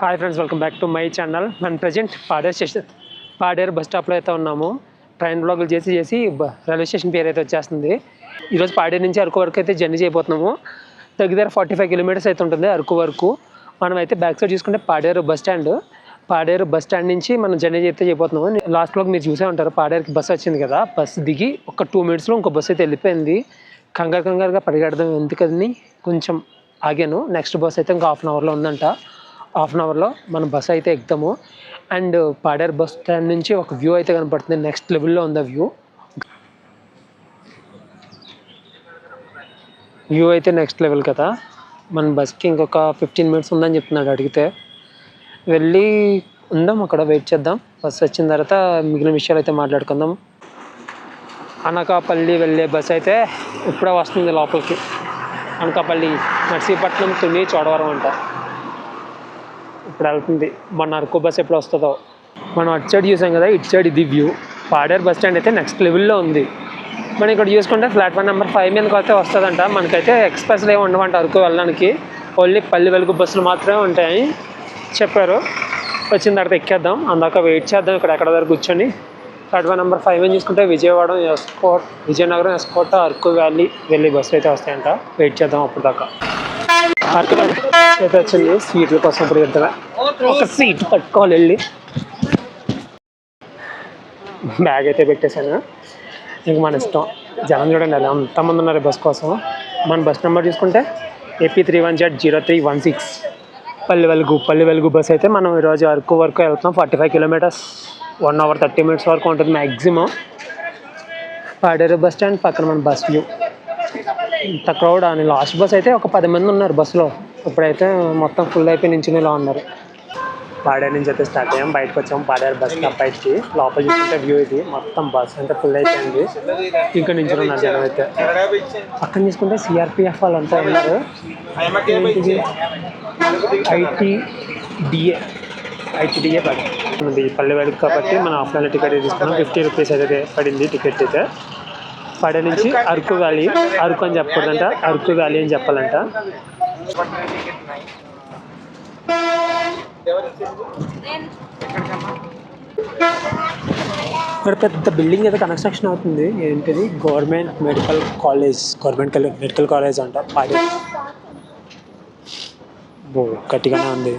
Hi friends welcome back to my channel మన present Paderu station Paderu bus స్టాప్లో అయితే ఉన్నాము. Train బ్లాగులు చేసి చేసి రైల్వే స్టేషన్ పేరు అయితే వచ్చేస్తుంది. ఈరోజు పాడేరు నుంచి అరకు వరకు అయితే జర్నీ చేయబోతున్నాము. దగ్గర ఫార్టీ ఫైవ్ కిలోమీటర్స్ అయితే ఉంటుంది అరకు వరకు. మనం అయితే బ్యాక్ సైడ్ చూసుకుంటే Paderu bus stand Paderu bus stand నుంచి మనం జర్నీ అయితే చేయబోతున్నాము. లాస్ట్ బ్లాగ్ మీరు చూసే ఉంటారు. పాడేరుకి బస్సు వచ్చింది కదా. బస్ దిగి ఒక టూ మినిట్స్లో ఇంకో బస్ అయితే వెళ్ళిపోయింది. కంగారు కంగారుగా పరిగెడదాం ఎందుకని కొంచెం ఆగాను. నెక్స్ట్ బస్ అయితే ఇంకా హాఫ్ అన్ అవర్లో ఉందంట. హాఫ్ అన్ అవర్లో మనం బస్ అయితే ఎక్కుతాము. అండ్ పాడేరు బస్ స్టాండ్ నుంచి ఒక వ్యూ అయితే కనపడుతుంది. నెక్స్ట్ లెవెల్లో ఉంది ఆ వ్యూ. వ్యూ అయితే నెక్స్ట్ లెవెల్ కదా. మన బస్కి ఇంకొక ఫిఫ్టీన్ మినిట్స్ ఉందని చెప్తున్నాడు అడిగితే. వెళ్ళి ఉందాం అక్కడ వెయిట్ చేద్దాం. బస్ వచ్చిన తర్వాత మిగిలిన విషయాలు అయితే మాట్లాడుకుందాం. అనకాపల్లి వెళ్ళే బస్ అయితే ఇప్పుడే వస్తుంది లోపలికి. అనకాపల్లి నర్సీపట్నం తుని చోడవరం అంట. ఇప్పుడు వెళ్తుంది. మన అరకు బస్ ఎప్పుడు వస్తుందో. మనం అటు సైడ్ చూసాం కదా ఇటు సైడ్ ఇది వ్యూ పాడేరు బస్ స్టాండ్ అయితే నెక్స్ట్ లెవెల్లో ఉంది. మనం ఇక్కడ చూసుకుంటే ప్లాట్ఫామ్ నెంబర్ ఫైవ్ మీదకి అయితే వస్తుందంట. మనకైతే ఎక్స్ప్రెస్లు ఏమి ఉండవంట అరకు వెళ్ళడానికి. ఓన్లీ పల్లె వెలుగు బస్సులు మాత్రమే ఉంటాయి చెప్పారు. వచ్చిన తర్వాత ఎక్కేద్దాం. అందాక వెయిట్ చేద్దాం ఇక్కడ ఎక్కడ దగ్గర కూర్చొని. ప్లాట్ఫామ్ నెంబర్ ఫైవ్ అని చూసుకుంటే విజయవాడ ఎస్కోట్ విజయనగరం ఎస్కోట అరకు వ్యాలీ వెళ్ళి బస్సులు అయితే వస్తాయంట. వెయిట్ చేద్దాం అప్పుడు దాకా అయితే వచ్చింది. సీట్ల కోసం ఇప్పుడు ఒక సీట్ పట్టుకోవాలి వెళ్ళి. బ్యాగ్ అయితే పెట్టేశాను. ఇంక మన ఇష్టం. జనం చూడండి అది అంతమంది ఉన్నారు బస్ కోసం. మన బస్ నెంబర్ చూసుకుంటే AP three one Z zero three one six. పల్లి వెలుగు పల్లి వెలుగు బస్ అయితే మనం ఈరోజు అరకు వరకు వెళ్తున్నాం. Forty five kilometres one hour thirty minutes వరకు ఉంటుంది మ్యాక్సిమం పాడేరు బస్ స్టాండ్ పక్కన మన బస్ వ్యూ. ఇంత క్రౌడ్ అని లాస్ట్ బస్ అయితే ఒక పది మంది ఉన్నారు బస్సులో ఇప్పుడైతే మొత్తం ఫుల్ అయిపోయి ఇలా ఉన్నారు. పాడేరు నుంచి అయితే స్టార్ట్ అయ్యాం. బయటకు వచ్చాం. పాడేరు బస్ స్టాప్ బయటికి లోపల చూసుకుంటే వ్యూ ఇది. మొత్తం బస్ అంతా ఫుల్ అయిపోయింది. ఇంకా నుంచి ఉన్నారు జనం అయితే. పక్కన చూసుకుంటే సిఆర్పిఎఫ్ వాళ్ళంతా ఉన్నారు. ఏంటిది? ఐటీడిఏ ఐటీడీఏ పడింది. పల్లె కాబట్టి మనం ఆఫ్లైన్ టికెట్ తీసుకున్నాం. ఫిఫ్టీ రూపీస్ అయితే పడింది టికెట్ అయితే. పడే నుంచి అరకు వ్యాలీ అరకు అని చెప్పకూడదంట అరకు వ్యాలీ అని చెప్పాలంట. ఇక్కడ పెద్ద బిల్డింగ్ అయితే కన్స్ట్రక్షన్ అవుతుంది. ఏంటిది? Government medical college government medical college అంట పాడి బో గట్టిగానే ఉంది.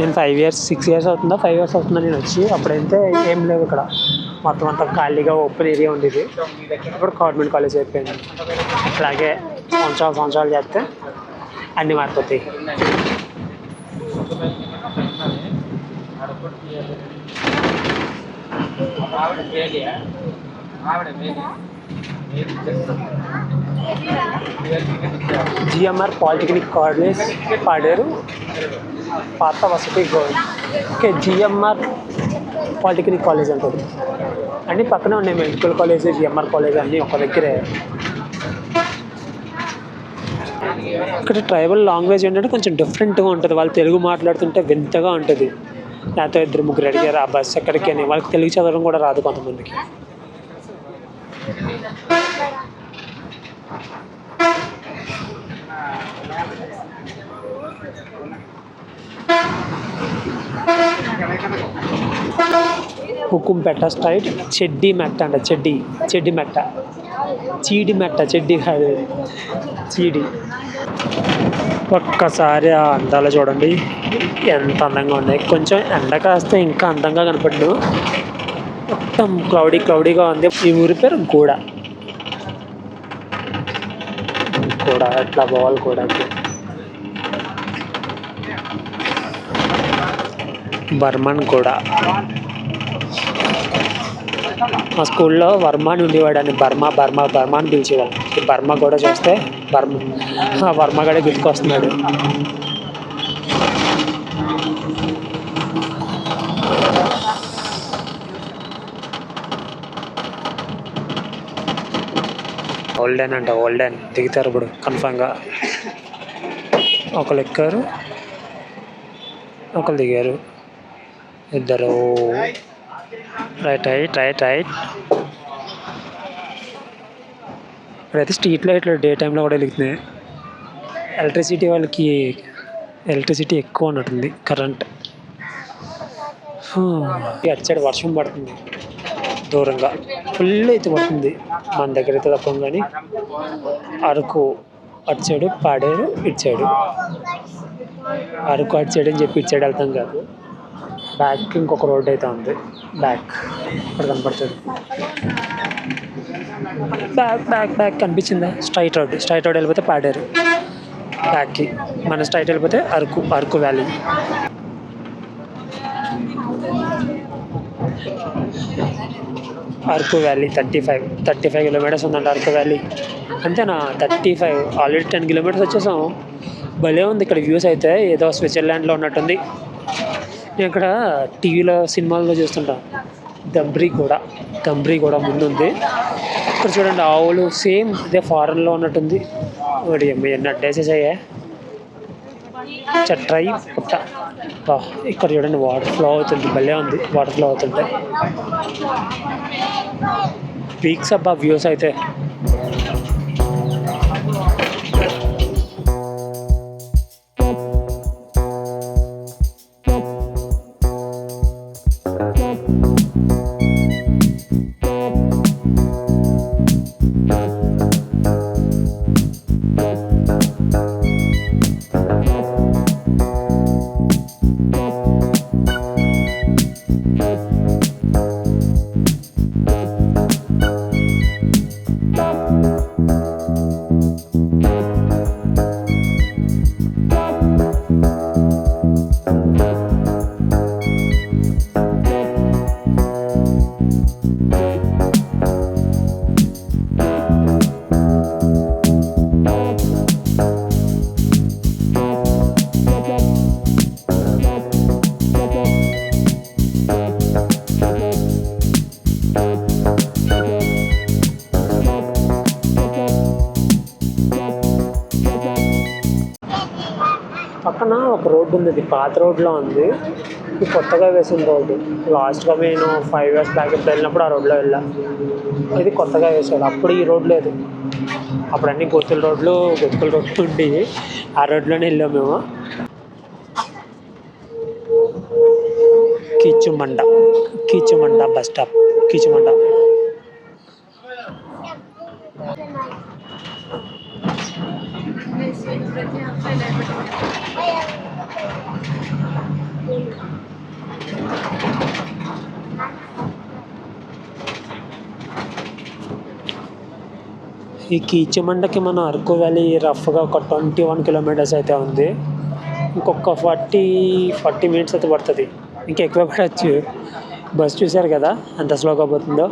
నేను ఫైవ్ ఇయర్స్ సిక్స్ ఇయర్స్ అవుతుందా? ఫైవ్ ఇయర్స్ అవుతుందా నేను వచ్చి? అప్పుడైతే ఏం లేవు ఇక్కడ. మొత్తం అంతా ఖాళీగా ఓపెన్ ఏరియా ఉండేది. ఇప్పుడు గవర్నమెంట్ కాలేజ్ అయిపోయింది. అలాగే సంవత్సరాలు సంవత్సరాలు చేస్తే అన్నీ మారిపోతాయి. జిఎంఆర్ పాలిటెక్నిక్ కాలేజ్ పాడారు. పాత వసతి gold okay GMR polytechnic college అంటుంది అన్నీ పక్కనే ఉన్నాయి మెడికల్ కాలేజ్ జిఎంఆర్ కాలేజ్ అన్నీ ఒక దగ్గరే. ఇక్కడ ట్రైబల్ లాంగ్వేజ్ ఏంటంటే కొంచెం డిఫరెంట్గా ఉంటుంది. వాళ్ళు తెలుగు మాట్లాడుతుంటే వింతగా ఉంటుంది. నాతో ఇద్దరు ముగ్గురు అడిగారు ఆ బస్సు ఎక్కడికి? అని. వాళ్ళకి తెలుగు చదవడం కూడా రాదు కొంతమందికి. హుకుంపేట స్ట్రైట్ చెడ్డీ మెట్ట అంట చెడ్డి చెడ్డి మెట్ట. చీడి మెట్ట చెడ్డి కాదు చీడి. ఒక్కసారి ఆ అందాలు చూడండి. ఎంత అందంగా ఉన్నాయి. కొంచెం ఎండ కాస్తే ఇంకా అందంగా కనపడ్డు. మొత్తం క్లౌడీ క్లౌడీగా ఉంది. ఈ ఊరి పేరు గూడ. కూడా ఎట్లా పోవాలి కూడా బర్మన్ కూడా. మా స్కూల్లో వర్మ అని ఉండేవాడని బర్మా బర్మా బర్మా అని పిలిచేవాళ్ళు. ఈ బర్మా కూడా చూస్తే బర్మ ఆ వర్మ కూడా గుర్తుకొస్తున్నాడు. ఓల్డెన్ అంట ఓల్డెన్. దిగుతారు ఇప్పుడు కన్ఫామ్గా. ఒకరు ఎక్కారు ఒకరు దిగారు. ఇద్దరు. రైట్ రైట్ రైట్ రైట్ ఇప్పుడైతే స్ట్రీట్ లైట్లు డే టైంలో కూడా వెలుగుతున్నాయి. ఎలక్ట్రిసిటీ వాళ్ళకి ఎలక్ట్రిసిటీ ఎక్కువ ఉన్నట్టుంది కరెంట్ hmm. అటు సైడ్ వర్షం పడుతుంది దూరంగా. ఫుల్ అయితే పడుతుంది మన దగ్గర అయితే తప్పం కానీ. అరకు అటు సైడు పాడేరు ఇటు సైడు అరకు అటు సైడ్ అని చెప్పి ఇటు సైడ్ వెళ్తాం కాదు. బ్యాక్ ఇంకొక రోడ్ అయితే ఉంది. బ్యాక్. ఇక్కడ కనపడుతుంది. బ్యాక్ బ్యాక్ బ్యాక్ కనిపించిందా? Straight road. స్ట్రైట్ రోడ్ వెళ్ళిపోతే పాడేరు. బ్యాక్కి. మన స్ట్రైట్ వెళ్ళిపోతే Araku Araku valley. Araku valley thirty five. Thirty five kilometres ఉందంట అరకు వ్యాలీ. అంతేనా? Thirty five. Already ten kilometres వచ్చేసాం భలే ఉంది ఇక్కడ వ్యూస్ అయితే. ఏదో స్విట్జర్లాండ్లో ఉన్నట్టుంది. నేను ఇక్కడ టీవీలో సినిమాల్లో చూస్తుంటాను దంబ్రీ కూడా దంబ్రీ కూడా ముందుంది. ఇక్కడ చూడండి ఆవులు సేమ్ ఇదే ఫారెన్లో ఉన్నట్టుంది. వాడి ఎన్ని అడ్డేసెస్ అయ్యా చట్రై పుట్ట. ఇక్కడ చూడండి వాటర్ ఫ్లో అవుతుంది. భలే ఉంది వాటర్ ఫ్లో అవుతుంటే. పీక్స్ అబ్బా వ్యూస్ అయితే. ఉంది ఇది పాత రోడ్లో ఉంది. ఇది కొత్తగా వేసిన రోడ్డు. లాస్ట్గా నేను ఫైవ్ ఇయర్స్ బ్యాక్ ఇప్పుడు వెళ్ళినప్పుడు ఆ రోడ్లో వెళ్ళా. ఇది కొత్తగా వేసాడు అప్పుడు ఈ రోడ్ లేదు. అప్పుడు అన్ని గుర్తుల రోడ్లు గొత్తుల రోడ్లు ఉండేవి ఆ రోడ్లోనే వెళ్ళాం మేము. కీచుమండ. Kichumanda bus stop. కీచుమండ. ఈ కీచమండకి మన అరకు వ్యాలీ రఫ్గా ఒక ట్వంటీ వన్ కిలోమీటర్స్ అయితే ఉంది. ఇంకొక ఫార్టీ ఫార్టీ మినిట్స్ అయితే పడుతుంది. ఇంకా ఎక్కువ పడవచ్చు బస్ చూశారు కదా ఎంత స్లోగా పోతుందో.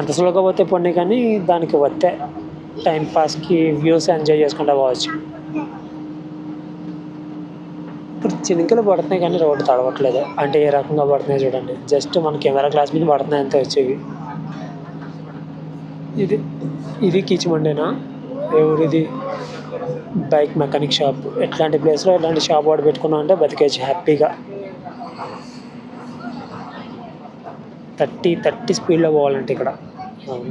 ఎంత స్లోగా పోతే పోనీ కానీ దానికి వస్తే టైం పాస్కి వ్యూస్ ఎంజాయ్ చేసుకుంటా పోవచ్చు. ఇప్పుడు చినుకలు పడుతున్నాయి కానీ రోడ్డు తడవట్లేదు. అంటే ఏ రకంగా పడుతున్నాయి చూడండి. జస్ట్ మన కెమెరా గ్లాస్ మీద పడుతున్నాయి అంతే వచ్చేవి. ఇది ఇది కీచుమండేనా? ఎవరిది? Bike mechanic shop. ఎట్లాంటి ప్లేస్లో ఇలాంటి షాప్ వాడు పెట్టుకున్నాం అంటే బతికేచ్చు హ్యాపీగా. థర్టీ థర్టీ స్పీడ్లో పోవాలంటే ఇక్కడ.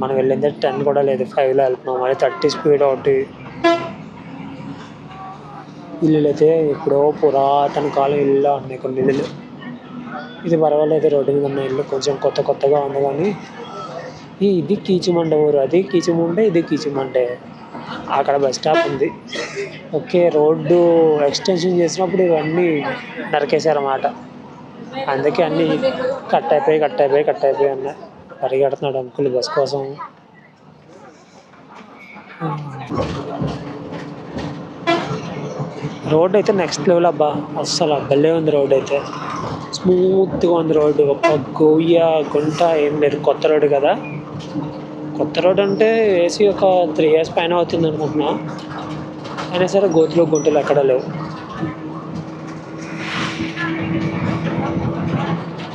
మనం వెళ్ళింది టెన్ కూడా లేదు ఫైవ్లో వెళ్తున్నాం. మరి థర్టీ స్పీడ్ ఒకటి. ఇల్లులు అయితే ఎప్పుడో పురాతన కాలం ఇల్లు ఉన్నాయి కొన్ని ఇల్లులు. ఇది పర్వాలేదు రోడ్డు మీద ఉన్న ఇల్లు కొంచెం కొత్త కొత్తగా ఉంది కానీ ఈ ఇది కీచుమండ ఊరు. అది కీచుమండే ఇది కీచుమండే. అక్కడ బస్ స్టాప్ ఉంది. ఓకే రోడ్డు ఎక్స్టెన్షన్ చేసినప్పుడు ఇవన్నీ నరికేశారన్నమాట. అందుకే అన్నీ కట్ అయిపోయి కట్ అయిపోయి కట్ అయిపోయి ఉన్నాయి పరిగెడుతున్నాడు అంకుల్ బస్ కోసం. రోడ్ అయితే నెక్స్ట్ లెవెల్ అబ్బా. అస్సలు భలే ఉంది రోడ్ అయితే. స్మూత్గా ఉంది రోడ్డు. ఒక గోయ్య గుంట ఏం లేదు. కొత్త రోడ్డు కదా. కొత్త రోడ్ అంటే ఏసీ ఒక త్రీ ఇయర్స్ పైన అవుతుంది అనుకుంటున్నా. అయినా సరే గోతులు గుంటలు ఎక్కడ లేవు.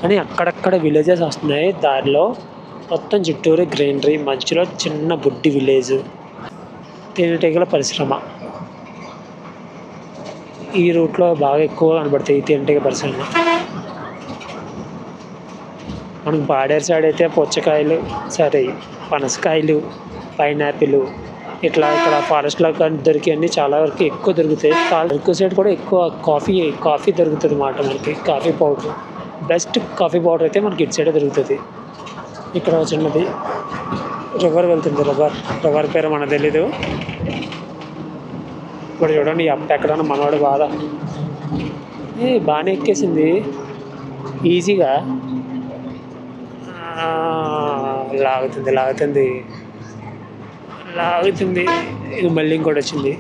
కానీ అక్కడక్కడ విలేజెస్ వస్తున్నాయి. దారిలో మొత్తం చుట్టూరు గ్రీనరీ మధ్యలో చిన్న బుడ్డి విలేజ్ తేనెటీగల పరిశ్రమ. ఈ రూట్లో బాగా ఎక్కువ కనబడతాయి తేనెటీగ పరిశ్రమ మనకు బార్డర్ సైడ్ అయితే పుచ్చకాయలు సరే పనసకాయలు పైనాపిల్ ఇట్లా ఇక్కడ ఫారెస్ట్లో దొరికే దొరికేవన్నీ చాలా వరకు ఎక్కువ దొరుకుతాయి. చాలా ఎక్కువ సైడ్ కూడా ఎక్కువ కాఫీ కాఫీ దొరుకుతుంది అన్నమాట మనకి coffee powder best coffee powder అయితే మనకి ఇటు సైడ్ దొరుకుతుంది. ఇక్కడ చిన్నది రివర్ వెళ్తుంది రివర్ రివర్ పేరు మనకు తెలీదు. ఇప్పుడు చూడండి ఈ అప్ప ఎక్కడన్నా మనవాడు బాధ ఏ బాగానే ఎక్కేసింది. ఈజీగా లాగుతుంది లాగుతుంది. లాగుతుంది. ఇది మళ్ళీ ఇంకోటి వచ్చింది.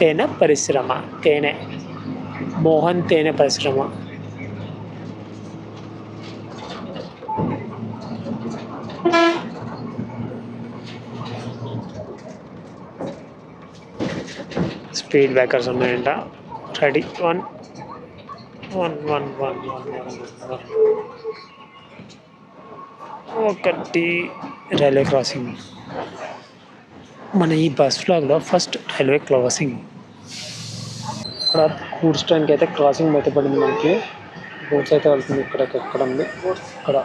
తేనె పరిశ్రమ తేనె. మోహన్ తేనె పరిశ్రమ. స్పీడ్ బ్రేకర్స్ ఉన్నాయంట. Ready. One one one one one one. ఒకటి రైల్వే క్రాసింగ్. మన ఈ బస్ ఫ్లాగ్లో ఫస్ట్ రైల్వే క్రాసింగ్. ఇక్కడ గూడ్స్ ట్రైన్కి అయితే క్రాసింగ్ అయితే పడింది మనకి. బోర్డ్స్ అయితే వెళ్తుంది ఇక్కడ ఎక్కడ ఉంది. ఇక్కడ.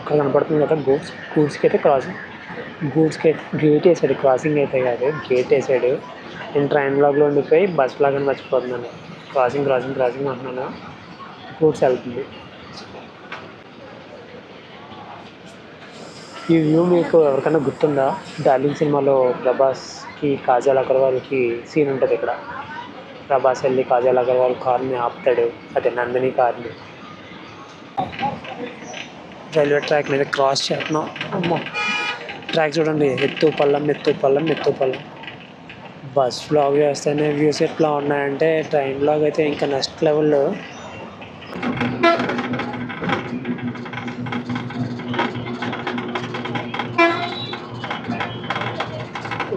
ఇక్కడ కనపడుతుంది కదా గూడ్స్ గూడ్స్కి అయితే క్రాసింగ్. గూడ్స్కి అయితే గేట్ వేసాడు క్రాసింగ్ అయితే కాదు గేట్ వేసాడు. నేను ట్రైన్ బ్లాక్లో ఉండిపోయి బస్ బ్లాక్ అని మర్చిపోతున్నాను. క్రాసింగ్ క్రాసింగ్ క్రాసింగ్ అంటున్నాను. గూడ్స్ వెళ్తుంది. ఈ వ్యూ మీకు ఎవరికైనా గుర్తుందా? డార్లింగ్ సినిమాలో ప్రభాస్కి కాజల్ అగర్వాల్కి సీన్ ఉంటుంది ఇక్కడ. ప్రభాస్ వెళ్ళి కాజల్ అగర్వాల్ కార్ని ఆపుతాడు. అదే నందిని కార్ని. రైల్వే ట్రాక్ మీద క్రాస్ చేస్తున్నాం. అమ్మో. ట్రాక్ చూడండి. ఎత్తు పల్లం ఎత్తు పల్లం ఎత్తు పల్లం. బస్ బ్లాగ్ చేస్తేనే వ్యూస్ ఎట్లా ఉన్నాయంటే ట్రైన్ బ్లాగ్ అయితే ఇంకా నెక్స్ట్ లెవెల్లో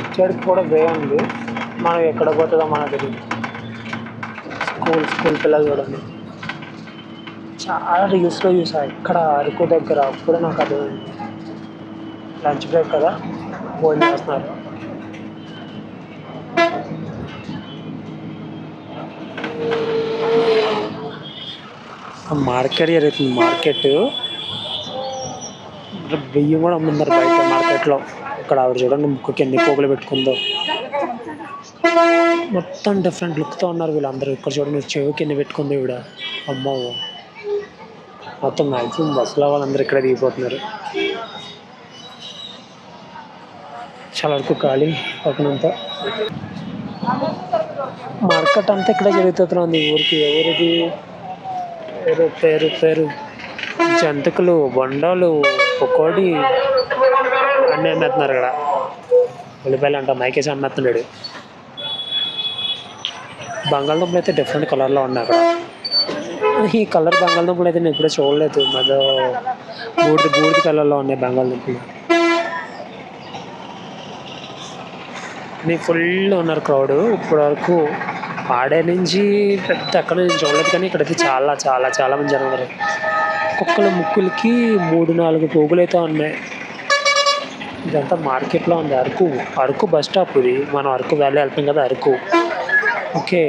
ఇక్కడికి కూడా వే ఉంది. మనం ఎక్కడ పోతుందో మనకు తెలియదు స్కూల్ స్కూల్ పిల్లలు చూడండి. చాలా రీల్స్లో చూసా. ఇక్కడ అరకు దగ్గర? అప్పుడు నాకు అది లంచ్ బ్రేక్ కదా? భోజనం చేస్తున్నారు. మార్కెట్ జరుగుతుంది మార్కెట్. బియ్యం కూడా అమ్ముతున్నారు బయట మార్కెట్లో. ఇక్కడ ఆవిడ చూడండి ముక్కుకి ఎన్ని పోగులు పెట్టుకుందో. మొత్తం డిఫరెంట్ లుక్తో ఉన్నారు వీళ్ళందరూ. ఇక్కడ చూడండి చెవికి ఎన్ని పెట్టుకుందో ఈవిడ. అమ్మో. మొత్తం మ్యాక్సిమం బస్సులో వాళ్ళందరూ ఇక్కడ దిగిపోతున్నారు. చాలా వరకు ఖాళీ పక్కనంతా. మార్కెట్ అంతా ఇక్కడ జరుగుతుంది ఊరికి ఎవరిది? పేరు పేరు? పేరు? జంతికలు బొండాలు పకోడీ అన్నీ అమ్మేస్తున్నారు ఇక్కడ. ఉల్లిపాయలు అంట మైకేసి అమ్మేస్తున్నాడు బంగాళదుంపలు అయితే డిఫరెంట్ కలర్లో ఉన్నాయి అక్కడ. ఈ కలర్ బంగాళదుంపలు అయితే నేను ఇప్పుడే చూడలేదు. మళ్ళీ బూడిద బూడిద కలర్లో ఉన్నాయి బంగాళదుంపలు. నీ ఫుల్ ఉన్నారు క్రౌడ్ ఇప్పటి వరకు ఆడే నుంచి పెద్ద అక్కడ నుంచి చూడలేదు కానీ ఇక్కడైతే చాలా చాలా చాలా మంది జనం ఉన్నారు. కుక్కల ముక్కులకి మూడు నాలుగు పోగులు అయితే ఉన్నాయి. ఇదంతా మార్కెట్లో ఉంది. అరకు అరకు బస్ స్టాప్ ఇది. మనం అరకు వ్యాలీ వెళ్తాం కదా అరకు. ఓకే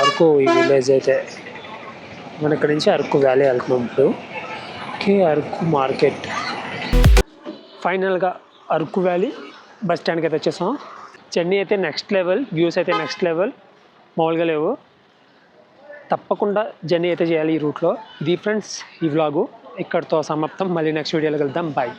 అరకు ఈ విలేజ్ అయితే. మనం ఇక్కడ నుంచి అరకు వ్యాలీ వెళ్తున్నాం ఇప్పుడు. ఓకే అరకు మార్కెట్ ఫైనల్గా అరకు వ్యాలీ బస్ స్టాండ్కి అయితే వచ్చేసాం. చెన్నై అయితే నెక్స్ట్ లెవెల్ వ్యూస్ అయితే నెక్స్ట్ లెవెల్ మామూలుగా లేవు. తప్పకుండా జర్నీ అయితే చేయాలి ఈ రూట్లో. ఇది ఫ్రెండ్స్ ఈ వ్లాగు ఇక్కడితో సమాప్తం. మళ్ళీ నెక్స్ట్ వీడియోలో వెళ్దాం బాయ్